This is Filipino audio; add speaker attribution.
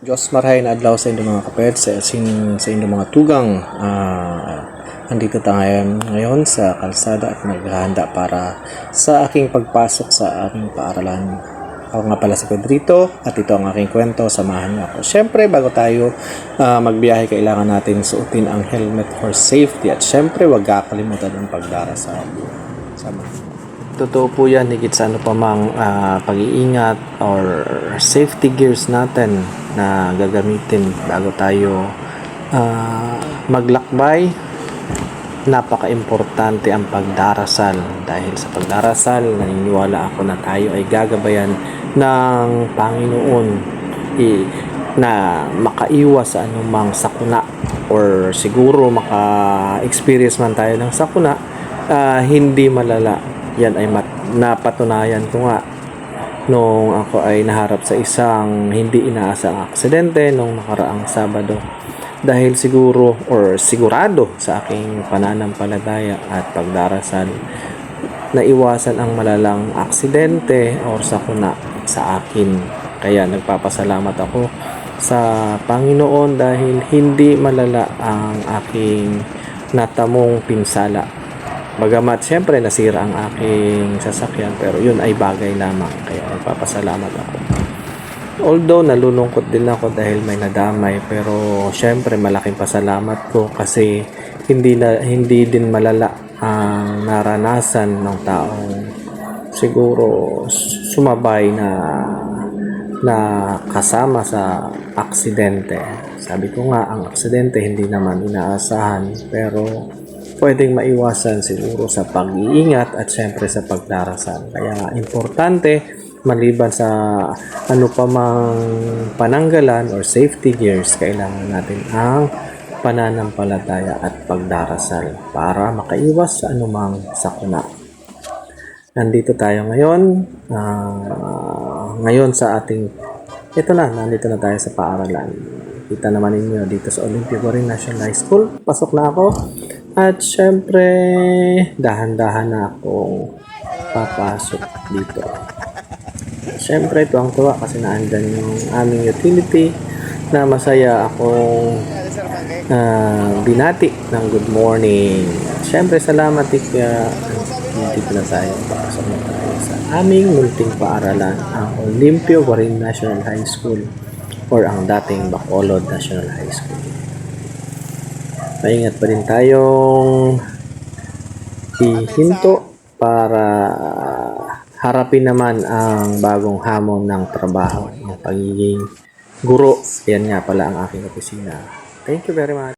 Speaker 1: Diyos marahay na adlaw sa inyong mga kapet, sa, sin, sa inyong mga tugang. Ah, andito tayo ngayon, sa kalsada at naghahanda para sa aking pagpasok sa aking paaralan. Ako nga pala si Pedrito at ito ang aking kwento. Samahan niyo ako. Siyempre, bago tayo ah, magbiyahe, kailangan natin suotin ang helmet for safety. At siyempre, huwag kakalimutan ang pagdarasal. Sama. Totoo po yan, higit sa ano pa mang ah, pag-iingat or safety gears natin na gagamitin bago tayo ah, maglakbay. Napaka-importante ang pagdarasal. Dahil sa pagdarasal, naniniwala ako na tayo ay gagabayan ng Panginoon i- na makaiwas sa anumang sakuna or siguro maka-experience man tayo ng sakuna ah, hindi malala. Yan ay mat- napatunayan ko nga nung ako ay naharap sa isang hindi inaasang aksidente nung nakaraang Sabado. Dahil siguro or sigurado sa aking pananampalataya at pagdarasal naiwasan ang malalang aksidente or sakuna sa akin. Kaya nagpapasalamat ako sa Panginoon dahil hindi malala ang aking natamong pinsala Bagamat siyempre nasira ang aking sasakyan pero yun ay bagay lamang kaya nagpapasalamat ako. Although nalulungkot din ako dahil may nadamay pero siyempre malaking pasalamat ko kasi hindi na hindi din malala ang naranasan ng taong siguro sumabay na na kasama sa aksidente. Sabi ko nga ang aksidente hindi naman inaasahan pero pwedeng maiwasan siguro sa pag-iingat at syempre sa pagdarasal. Kaya importante maliban sa ano pa mang pananggalan or safety gears, kailangan natin ang pananampalataya at pagdarasal para makaiwas sa anumang sakuna. Nandito tayo ngayon, ah, ngayon sa ating, ito na, nandito na tayo sa paaralan. Kita naman ninyo dito sa Olympia Goring National High School. Pasok na ako. At syempre, dahan-dahan na akong papasok dito. Syempre, tuwang-tuwa kasi naandyan yung aming utility na masaya akong ah, binati ng good morning. Syempre, salamat Tikya. Dito na tayo. Pasok na tayo sa aming munting paaralan, ang Olympio Guarin National High School or ang dating Bacolod National High School. Maingat pa rin tayong ihinto para harapin naman ang bagong hamon ng trabaho, yung pagiging guro. Yan nga pala ang aking opisina. Thank you very much.